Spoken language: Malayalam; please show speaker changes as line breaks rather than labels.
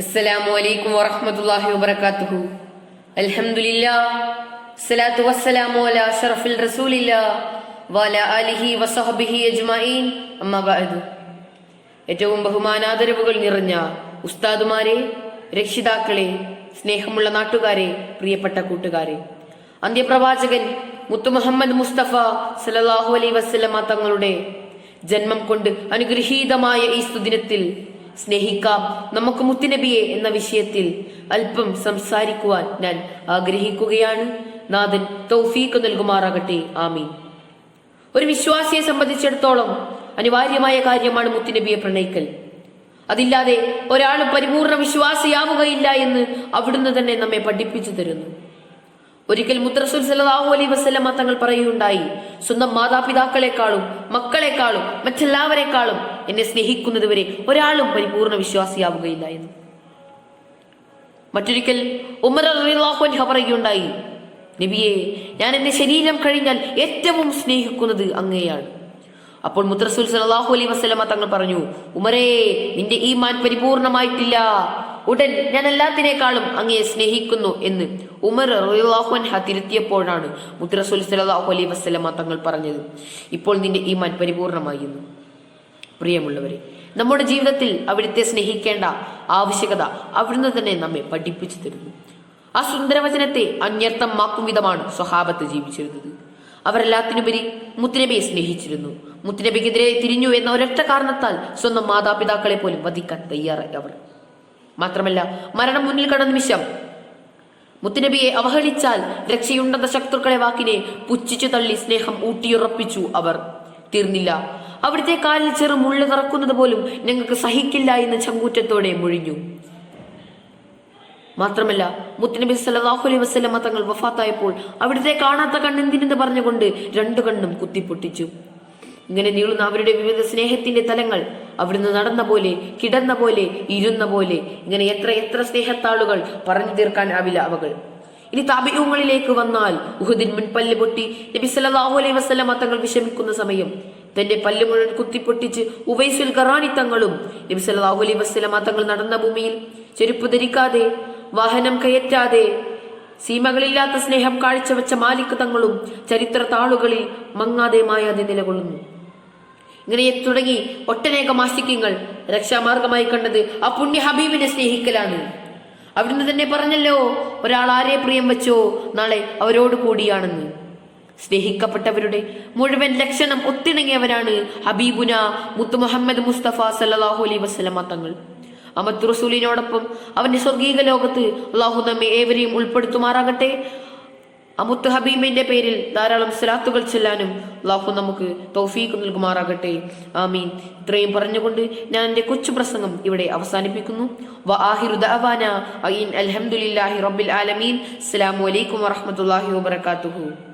അസ്സലാമു അലൈക്കും വറഹ്മത്തുള്ളാഹി വബറകാതുഹു അൽഹംദുലില്ലാ സ്വലാത്തു വസ്സലാമു അലാ അഷ്റഫിൽ റസൂലില്ലാ വഅലാ ആലിഹി വസഹബിഹി അജ്മഈൻ. അമ്മാ ബഅദു. ഏറ്റവും ബഹുമാനാദരവുകൾ നിറഞ്ഞ ഉസ്താദുമാരെ രക്ഷിതാക്കളെ സ്നേഹമുള്ള നാട്ടുകാരെ പ്രിയപ്പെട്ട കൂട്ടുകാരെ. അന്ത്യപ്രവാചകൻ മുത്തു മുഹമ്മദ് മുസ്തഫ സല്ലല്ലാഹു അലൈ വസ്ലമ തങ്ങളുടെ ജന്മം കൊണ്ട് അനുഗ്രഹീതമായ ഈ സുദിനത്തിൽ സ്നേഹിക്കാം. നമുക്ക് മുത്തുനബിയെ എന്ന വിഷയത്തിൽ അല്പം സംസാരിക്കുവാൻ ഞാൻ ആഗ്രഹിക്കുകയാണ്. നാഥൻ തൗഫീഖ് നൽകുമാറാകട്ടെ. ആമീൻ. ഒരു വിശ്വാസിയെ സംബന്ധിച്ചിടത്തോളം അനിവാര്യമായ കാര്യമാണ് മുത്തുനബിയെ പ്രണയിക്കൽ. അതില്ലാതെ ഒരാൾ പരിപൂർണ വിശ്വാസിയാവുകയില്ല എന്ന് അവിടുന്ന് തന്നെ നമ്മെ പഠിപ്പിച്ചു തരുന്നു. ഒരിക്കൽ മുത്തറസുൽ സല്ലാഹു അലൈ വസ്ലമ തങ്ങൾ പറയുകയുണ്ടായി സ്വന്തം മാതാപിതാക്കളെക്കാളും മക്കളെക്കാളും മറ്റെല്ലാവരെക്കാളും എന്നെ സ്നേഹിക്കുന്നതുവരെ ഒരാളും പരിപൂർണ വിശ്വാസിയാവുകയില്ല എന്ന്. മറ്റൊരിക്കൽ ഉമർ അള്ളാഹു അൻഹ പറയുകയുണ്ടായി നബിയെ ഞാൻ എന്റെ ശരീരം കഴിഞ്ഞാൽ ഏറ്റവും സ്നേഹിക്കുന്നത് അങ്ങയെയാണ് അപ്പോൾ മുത്തറസുൽ സലാഹു അലൈ വസ്ലമ തങ്ങൾ പറഞ്ഞു ഉമരേ നിന്റെ ഈമാൻ പരിപൂർണമായിട്ടില്ല. ഉടൻ ഞാൻ എല്ലാത്തിനേക്കാളും അങ്ങയെ സ്നേഹിക്കുന്നു എന്ന് ഉമർ റഹുഅൻഹ തിരുത്തിയപ്പോഴാണ് മുദ്രസുൽ സലാഹു അലൈ വസ്ലമ തങ്ങൾ പറഞ്ഞത്. ഇപ്പോൾ നിന്റെ ഈമാൻ മാൻ പരിപൂർണമായിരുന്നു. പ്രിയമുള്ളവരെ നമ്മുടെ ജീവിതത്തിൽ അവിടുത്തെ സ്നേഹിക്കേണ്ട ആവശ്യകത അവിടുന്ന് തന്നെ നമ്മെ പഠിപ്പിച്ചു തരുന്നു. ആ സുന്ദരവചനത്തെ അന്യർത്ഥമാക്കും വിധമാണ് സ്വഹാബത്ത് ജീവിച്ചിരുന്നത്. അവരെല്ലാത്തിനുപരി മുത്തുനബിയെ സ്നേഹിച്ചിരുന്നു. മുത്തുനബിക്കെതിരെ തിരിഞ്ഞു എന്ന ഒരൊറ്റ കാരണത്താൽ സ്വന്തം മാതാപിതാക്കളെ പോലും വധിക്കാൻ തയ്യാറായി അവർ. മാത്രമല്ല മരണം മുന്നിൽ കണ്ട നിമിഷം മുത്തുനബിയെ അവഹേളിച്ചാൽ രക്ഷയുണ്ടെന്ന ശത്രുക്കളെ വാക്കിനെ പുച്ഛിച്ചു തള്ളി സ്നേഹം ഊട്ടിയുറപ്പിച്ചു അവർ. തീർന്നില്ല. അവിടുത്തെ കാലിൽ ചെറു മുള്ളു നിറക്കുന്നത് പോലും ഞങ്ങൾക്ക് സഹിക്കില്ല എന്ന് ചങ്കൂറ്റത്തോടെ മുഴിഞ്ഞു. മാത്രമല്ല മുത്തുനബി സല്ലല്ലാഹു അലൈഹി വസല്ലമ തങ്ങൾ വഫാത്തായപ്പോൾ അവിടുത്തെ കാണാത്ത കണ്ണെന്തിനെന്ന് പറഞ്ഞുകൊണ്ട് രണ്ടു കണ്ണും കുത്തിപ്പൊട്ടിച്ചു. ഇങ്ങനെ നീളുന്ന അവരുടെ വിവിധ സ്നേഹത്തിന്റെ തലങ്ങൾ അവിടുന്ന് നടന്ന പോലെ കിടന്ന പോലെ ഇരുന്ന പോലെ. ഇങ്ങനെ എത്ര എത്ര സ്നേഹത്താളുകൾ പറഞ്ഞു തീർക്കാൻ ആവില്ല അവകൾ. ഇനി താപിയൂങ്ങളിലേക്ക് വന്നാൽ ഉഹുദിൻ മുൻ പല്ല് പൊട്ടി. നബി സല്ലല്ലാഹു അലൈഹി വസല്ലമ തങ്ങൾ വിഷമിക്കുന്ന സമയം. തന്റെ പല്ല് മുഴുവൻ കുത്തിപ്പൊട്ടിച്ച് ഉവൈസുൽ ഖറാനി തങ്ങളും നബി സല്ലല്ലാഹു അലൈഹി വസല്ലമ തങ്ങൾ നടന്ന ഭൂമിയിൽ ചെരുപ്പ് ധരിക്കാതെ വാഹനം കയറ്റാതെ സീമകളില്ലാത്ത സ്നേഹം കാഴ്ചവെച്ച മാലിക് തങ്ങളും ചരിത്ര താളുകളിൽ മങ്ങാതെ മായാതെ നിലകൊള്ളുന്നു. ഇങ്ങനെ തുടങ്ങി ഒട്ടനേക മാസികങ്ങൾ രക്ഷാമാർഗമായി കണ്ടത് ആ പുണ്യ ഹബീബിനെ സ്നേഹിക്കലാണ്. അവിടുന്ന് തന്നെ പറഞ്ഞല്ലോ ഒരാൾ ആരെ പ്രിയം വെച്ചോ നാളെ അവരോട് കൂടിയാണെന്ന്. സ്നേഹിക്കപ്പെട്ടവരുടെ മുഴുവൻ ലക്ഷണം ഒത്തിണങ്ങിയവരാണ് ഹബീബുന മുത്തു മുഹമ്മദ് മുസ്തഫ സല്ലാഹു അലൈ വസ്ലമ തങ്ങൾ. അമത്ത് റസൂലിനോടൊപ്പം അവന്റെ സ്വർഗീക ലോകത്ത് അള്ളാഹു നമ്മെ ഏവരെയും ഉൾപ്പെടുത്തുമാറാകട്ടെ. അമുത്ത് ഹബീബിന്റെ പേരിൽ ധാരാളം സ്വലാത്തുകൾ ചെല്ലാനും അള്ളാഹു നമുക്ക് തൗഫീഖ് നൽകുമാറാകട്ടെ. ആമീൻ. ഇത്രയും പറഞ്ഞുകൊണ്ട് ഞാൻ എന്റെ കൊച്ചു പ്രസംഗം ഇവിടെ അവസാനിപ്പിക്കുന്നു. അൽഹംദുലില്ലാഹി റബ്ബിൽ ആലമീൻ. അസ്സലാമു അലൈക്കും വറഹ്മത്തുള്ളാഹി വബറകാതുഹു.